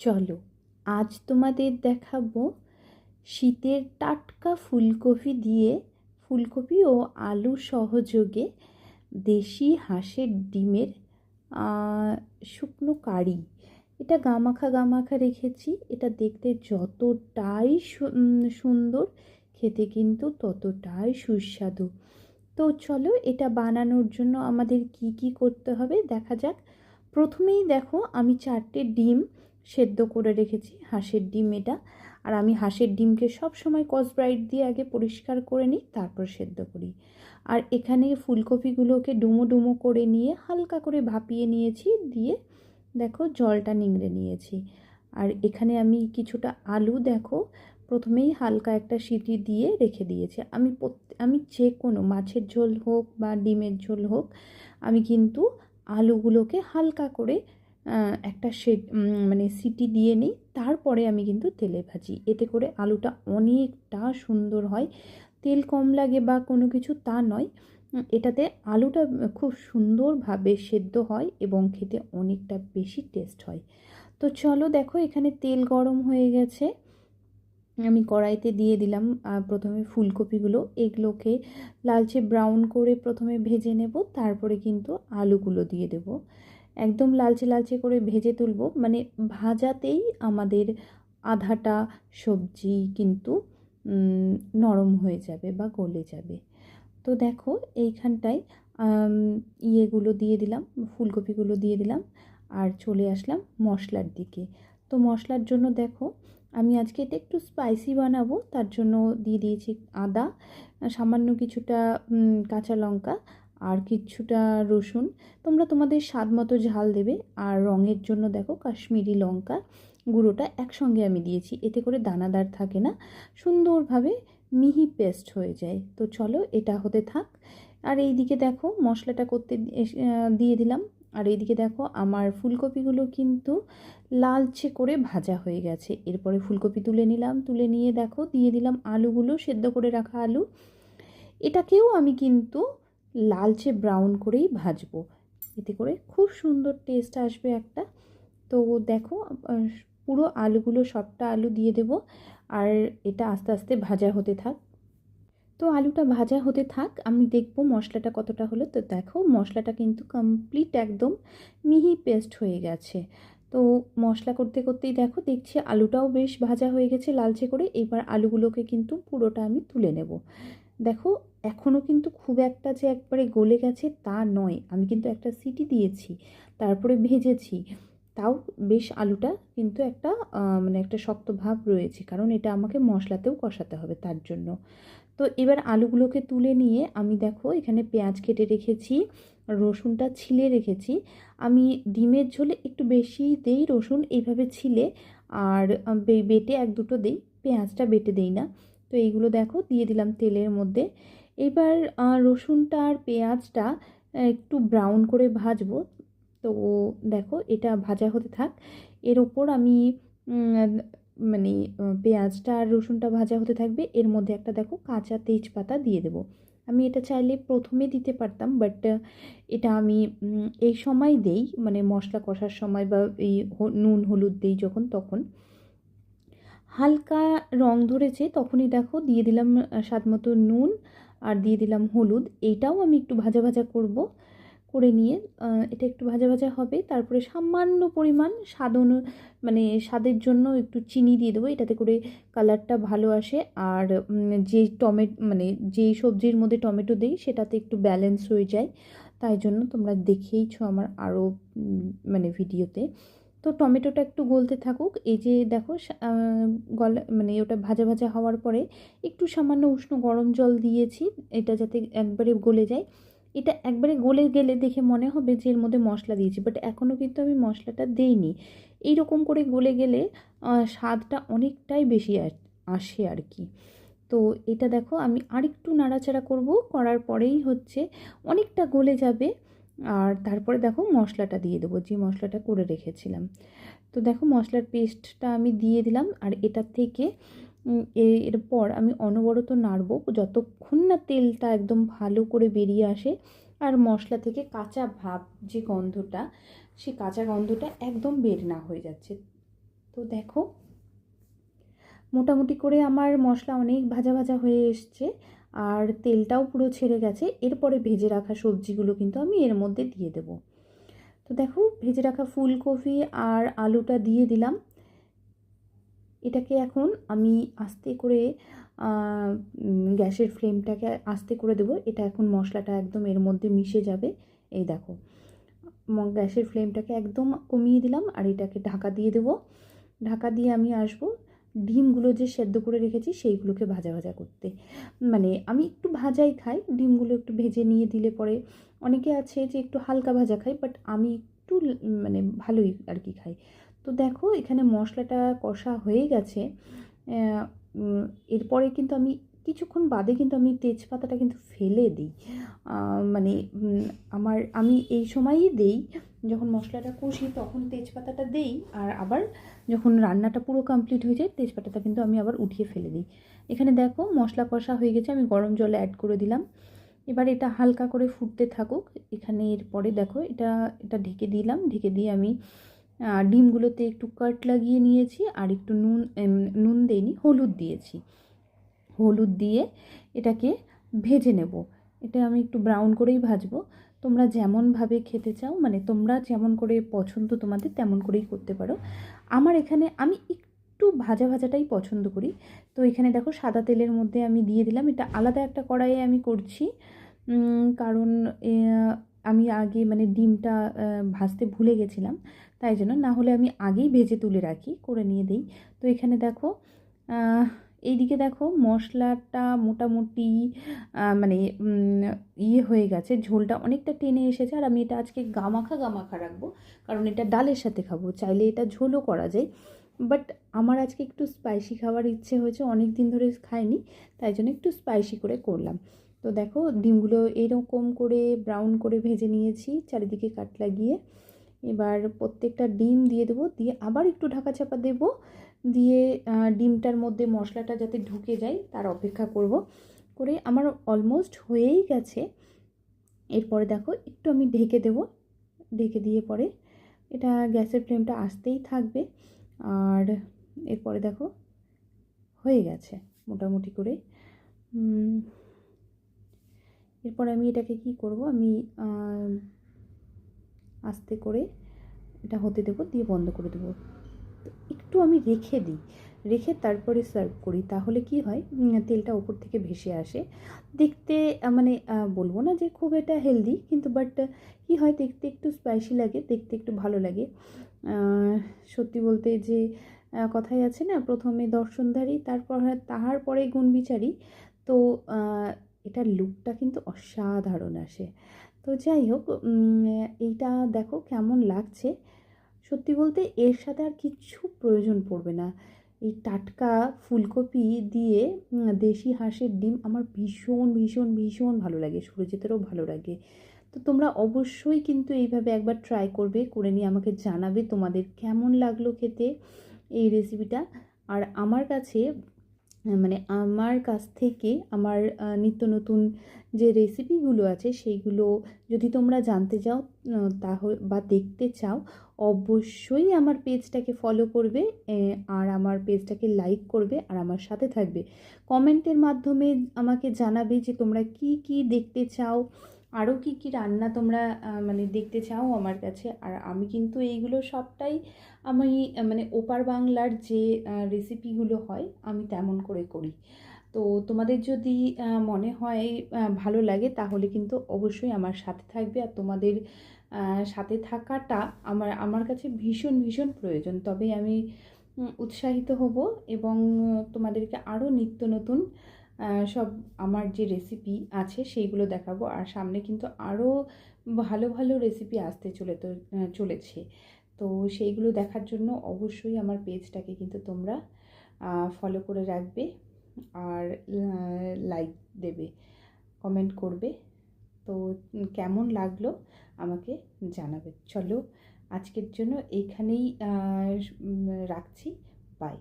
চলো, আজ তোমাদের দেখাবো শীতের টাটকা ফুলকপি দিয়ে ফুলকপি ও আলু সহযোগে দেশি হাঁসের ডিমের শুকনো কারি। এটা গামাখা গামাখা রেখেছি, এটা দেখতে যতটাই সুন্দর, খেতে কিন্তু ততটাই সুস্বাদু। তো চলো, এটা বানানোর জন্য আমাদের কি কি করতে হবে দেখা যাক। প্রথমেই দেখো, আমি চারটে ডিম সেদ্ধ করে রেখেছি হাঁসের ডিম এটা। আর আমি হাঁসের ডিমকে সব সময় কসব্রাইট দিয়ে আগে পরিষ্কার করে নিই, তারপর সেদ্ধ করি। আর এখানে ফুলকপিগুলোকে ডুমো ডুমো করে নিয়ে হালকা করে ভাপিয়ে নিয়েছি, দিয়ে দেখো জলটা নিংড়ে নিয়েছি। আর এখানে আমি কিছুটা আলু দেখো, প্রথমেই হালকা একটা সিটি দিয়ে রেখে দিয়েছি। আমি আমি যে কোনো মাছের ঝোল হোক বা ডিমের ঝোল হোক, আমি কিন্তু আলুগুলোকে হালকা করে একটা সে মানে সিটি দিয়ে নিই। তারপরে আমি কিন্তু তেলে ভাজি। এতে করে আলুটা অনেকটা সুন্দর হয়। তেল কম লাগে বা কোনো কিছু তা নয়। এটাতে আলুটা খুব সুন্দরভাবে সেদ্ধ হয় এবং খেতে অনেকটা বেশি টেস্ট হয়। তো চলো দেখো, এখানে তেল গরম হয়ে গেছে। আমি কড়াইতে দিয়ে দিলাম প্রথমে ফুলকপিগুলো। এগুলোকে লালচে ব্রাউন করে প্রথমে ভেজে নেব। তারপরে কিন্তু আলুগুলো দিয়ে দেব। একদম লালচে লালচে করে ভেজে তুলব। মানে ভাজাতেই আমাদের আধাটা সবজি কিন্তু নরম হয়ে যাবে বা গলে যাবে। তো দেখো এইখানটায় ইয়েগুলো দিয়ে দিলাম, ফুলকপিগুলো দিয়ে দিলাম, আর চলে আসলাম মশলার দিকে। তো মশলার জন্য দেখো, আমি আজকে এটা একটু স্পাইসি বানাবো, তার জন্য দিয়ে দিয়েছি আদা, সামান্য কিছুটা কাঁচা লঙ্কা আর কিছুটা রসুন। তোমরা তোমাদের স্বাদ মতো ঝাল দেবে। আর রঙের জন্য দেখো কাশ্মীরি লঙ্কা গুঁড়োটা একসঙ্গে আমি দিয়েছি। এতে করে দানাদার থাকে না। সুন্দরভাবে মিহি পেস্ট হয়ে যায়। তো চলো এটা হতে থাক। আর এই দিকে দেখো মশলাটা করতে দিয়ে দিলাম। আর এইদিকে দেখো আমার ফুলকপিগুলো কিন্তু লালচে করে ভাজা হয়ে গেছে। এরপরে ফুলকপি তুলে নিলাম। তুলে নিয়ে দেখো দিয়ে দিলাম আলুগুলো, সেদ্ধ করে রাখা আলু। এটাকেও আমি কিন্তু লালচে ব্রাউন করেই ভাজবো। এতে করে খুব সুন্দর টেস্ট আসবে একটা। তো দেখো পুরো আলুগুলো সবটা আলু দিয়ে দেব আর এটা আস্তে আস্তে ভাজা হতে থাক। তো আলুটা ভাজা হতে থাক, আমি দেখব মশলাটা কতটা হলো। তো দেখো, মশলাটা কিন্তু কমপ্লিট একদম মিহি পেস্ট হয়ে গেছে। তো মশলা করতে করতেই দেখো, দেখছি আলুটাও বেশ ভাজা হয়ে গেছে লালচে করে। এবার আলুগুলোকে কিন্তু পুরোটা আমি তুলে নেব। দেখো এখনও কিন্তু খুব একটা যে একবারে গলে গেছে তা নয়। আমি কিন্তু একটা সিটি দিয়েছি, তারপরে ভেজেছি। তাও বেশ আলুটা কিন্তু একটা মানে একটা শক্ত ভাব রয়েছে, কারণ এটা আমাকে মশলাতেও কষাতে হবে তার জন্য। তো এবার আলুগুলোকে তুলে নিয়ে আমি দেখো, এখানে পেঁয়াজ কেটে রেখেছি, রসুনটা ছিলে রেখেছি। আমি ডিমের ঝোলে একটু বেশি দেই রসুন, এইভাবে ছিলে, আর বেটে এক দুটো দেই, পেঁয়াজটা বেটে দেই না। এইগুলো দেখো, দিয়ে দিলাম তেলের মধ্যে। এবার রসুনটা আর পেঁয়াজটা একটু ব্রাউন করে ভাজবো। তো দেখো, এটা ভাজা হতে থাক। এর ওপর আমি মানে পেঁয়াজটা আর রসুনটা ভাজা হতে থাকবে। এর মধ্যে একটা দেখো, কাঁচা তেজপাতা দিয়ে দেবো। আমি এটা চাইলে প্রথমে দিতে পারতাম, বাট এটা আমি এই সময় দেই। মানে মশলা কষার সময় বা এই নুন, হলুদ দেই যখন, তখন। হালকা রং ধরেছে, তখনই দেখো দিয়ে দিলাম স্বাদ মতো নুন আর দিয়ে দিলাম হলুদ। এইটাও আমি একটু ভাজা ভাজা করব, করে নিয়ে এটা একটু ভাজা ভাজা হবে। তারপরে সামান্য পরিমাণ স্বাদ অনু মানে স্বাদের জন্য একটু চিনি দিয়ে দেবো, এটাতে করে কালারটা ভালো আসে। আর যে টমেটো মানে যেই সবজির মধ্যে টমেটো দিই, সেটাতে একটু ব্যালেন্স হয়ে যায়। তাই জন্য তোমরা দেখেইছো আমার আরও মানে ভিডিওতে। তো টমেটোটা একটু গলতে থাকুক। এই যে দেখো গলা মানে ওটা ভাজা ভাজা হওয়ার পরে একটু সামান্য উষ্ণ গরম জল দিয়েছি, এটা যাতে একবারে গলে যায়। এটা একবারে গলে গেলে দেখে মনে হবে যে এর মধ্যে মশলা দিয়েছি বাট এখনও কিন্তু আমি মশলাটা দেইনি। এই রকম করে গলে গেলে স্বাদটা অনেকটাই বেশি আসে আর কি। তো এটা দেখো, আমি আরেকটু নাড়াচাড়া করব, করার পরেই হচ্ছে অনেকটা গলে যাবে। আর তারপরে দেখো মশলাটা দিয়ে দেবো, যে মশলাটা করে রেখেছিলাম। তো দেখো মশলার পেস্টটা আমি দিয়ে দিলাম, আর এটা থেকে এরপর আমি অনবরত নাড়বো যতক্ষণ না তেলটা একদম ভালো করে বেরিয়ে আসে। আর মশলা থেকে কাঁচা ভাব যে গন্ধটা সেই কাঁচা গন্ধটা একদম বের না হয়ে যাচ্ছে। তো দেখো, মোটামুটি করে আমার মশলা অনেক ভাজা ভাজা হয়ে এসছে। আর তেলটাও পুরো ছেড়ে গেছে। এরপরে ভেজে রাখা সবজিগুলো কিন্তু আমি এর মধ্যে দিয়ে দেব। তো দেখো, ভেজে রাখা ফুলকপি আর আলুটা দিয়ে দিলাম। এটাকে এখন আমি আস্তে করে গ্যাসের ফ্লেমটাকে আস্তে করে দেবো। এটা এখন মশলাটা একদম এর মধ্যে মিশে যাবে। এই দেখো গ্যাসের ফ্লেমটাকে একদম কমিয়ে দিলাম আর এটাকে ঢাকা দিয়ে দেবো। ঢাকা দিয়ে আমি আসব। ডিমগুলো যে সেদ্ধ করে রেখেছি সেইগুলোকে ভাজা ভাজা করতে। মানে আমি একটু ভাজাই খাই, ডিমগুলো একটু ভেজে নিয়ে দিলে পরে অনেকে আছে যে একটু হালকা ভাজা খাই বাট আমি একটু মানে ভালোই আর কি খাই। তো দেখো এখানে মশলাটা কষা হয়ে গেছে। এরপরে কিন্তু আমি কিছুক্ষণ বাদে কিন্তু আমি তেজপাতাটা কিন্তু ফেলে দিই। মানে আমার, আমি এই সময়ই দেই যখন মশলাটা কষি তখন তেজপাতাটা দেই আর আবার যখন রান্নাটা পুরো কমপ্লিট হয়ে যায় তেজপাতাটা কিন্তু আমি আবার উঠিয়ে ফেলে দিই। এখানে দেখো মশলা কষা হয়ে গেছে, আমি গরম জলে অ্যাড করে দিলাম। এবার এটা হালকা করে ফুটতে থাকুক। এখানে এরপরে দেখো এটা এটা ঢেকে দিলাম। ঢেকে দিয়ে আমি ডিমগুলোতে একটু কাট লাগিয়ে নিয়েছি আর একটু নুন নুন দেইনি, হলুদ দিয়েছি। হলুদ দিয়ে এটাকে ভেজে নেব। এটা আমি একটু ব্রাউন করেই ভাজবো। তোমরা যেমনভাবে খেতে চাও মানে তোমরা যেমন করে পছন্দ তোমাদের তেমন করেই করতে পারো। আমার এখানে আমি একটু ভাজা ভাজাটাই পছন্দ করি। তো এখানে দেখো সাদা তেলের মধ্যে আমি দিয়ে দিলাম। এটা আলাদা একটা কড়াইয়ে আমি করছি। কারণ আমি আগে মানে ডিমটা ভাজতে ভুলে গেছিলাম। তাই জন্য না হলে আমি আগেই ভেজে তুলে রাখি, করে নিয়ে দিই। তো এখানে দেখো এইদিকে দেখো মশলাটা মোটামুটি মানে ইয়ে হয়ে গেছে, ঝোলটা অনেকটা টেনে এসেছে, আর আমি এটা আজকে গামাখা গামাখা রাখব, কারণ এটা ডালের সাথে খাব, চাইলে এটা ঝোলও করা যায়। বাট আমার আজকে একটু স্পাইসি খাওয়ার ইচ্ছে হয়েছে অনেক দিন ধরে খাইনি, তাই জন্য একটু স্পাইসি করে করলাম। তো দেখো ডিমগুলো এরকম করে ব্রাউন করে ভেজে নিয়েছি, চারিদিকে কাট লাগিয়ে এবার প্রত্যেকটা ডিম দিয়ে দেবো, দিয়ে আবার একটু ঢাকা চাপা দেবো দিয়ে ডিমটার মধ্যে মশলাটা যাতে ঢুকে যায়, তার অপেক্ষা করব। করে আমার অলমোস্ট হয়েই গেছে। এরপরে দেখো, একটু আমি ঢেকে দেব। ঢেকে দিয়ে পরে এটা গ্যাসের ফ্লেমটা আসতেই থাকবে। আর এরপরে দেখো, হয়ে গেছে মোটামুটি করে। এরপর আমি এটাকে কি করব, আমি আস্তে করে এটা হতে দেবো, দিয়ে বন্ধ করে দেবো। একটু আমি রেখে দিই। রেখে তারপরে সার্ভ করি। তাহলে কি হয়? তেলটা ওপর থেকে ভেসে আসে। দেখতে মানে বলব না যে খুব এটা হেলদি কিন্তু বাট কি হয়? দেখতে একটু স্পাইসি লাগে, দেখতে একটু ভালো লাগে। সত্যি বলতে যে কথাই আছে না, প্রথমে দর্শনধারী তারপর তাহার পরে গুণ গুণবিচারী। তো এটার লুকটা কিন্তু অসাধারণ আসে। তো যাই হোক এইটা দেখো কেমন লাগছে। সত্যি বলতে এর সাথে আর কিছু প্রয়োজন পড়বে না। এই টাটকা ফুলকপি দিয়ে দেশি হাঁসের ডিম আমার ভীষণ ভীষণ ভীষণ ভালো লাগে, সুরজিতেরও ভালো লাগে। তো তোমরা অবশ্যই কিন্তু এইভাবে একবার ট্রাই করবে, করে নিয়ে আমাকে জানাবে তোমাদের কেমন লাগল খেতে এই রেসিপিটা আর আমার কাছে মানে আমার কাছ থেকে আমার নিত্য নতুন যে রেসিপিগুলো আছে সেইগুলো যদি তোমরা জানতে চাও তাহলে বা দেখতে চাও, অবশ্যই আমার পেজটাকে ফলো করবে আর আমার পেজটাকে লাইক করবে, আর আমার সাথে থাকবে। কমেন্টের মাধ্যমে আমাকে জানাবে যে তোমরা কি কি দেখতে চাও আরও কি কি রান্না তোমরা মানে দেখতে চাও আমার কাছে? আর আমি কিন্তু এইগুলো সবটাই আমি মানে ওপার বাংলার যে রেসিপিগুলো হয়, আমি তেমন করে করি। তো তোমাদের যদি মনে হয় ভালো লাগে, তাহলে কিন্তু অবশ্যই আমার সাথে থাকবে। আর তোমাদের সাথে থাকাটা আমার আমার কাছে ভীষণ ভীষণ প্রয়োজন। তবে আমি উৎসাহিত হব এবং তোমাদেরকে আরও নিত্য নতুন সব আমার যে রেসিপি আছে সেইগুলো দেখাবো। আর সামনে কিন্তু আরও ভালো ভালো রেসিপি আসতে চলে, তো চলেছে। তো সেইগুলো দেখার জন্য অবশ্যই আমার পেজটাকে কিন্তু তোমরা ফলো করে রাখবে আর লাইক দেবে কমেন্ট করবে। তো কেমন লাগল আমাকে জানাবে। চলো আজকের জন্য এইখানেই রাখছি। বাই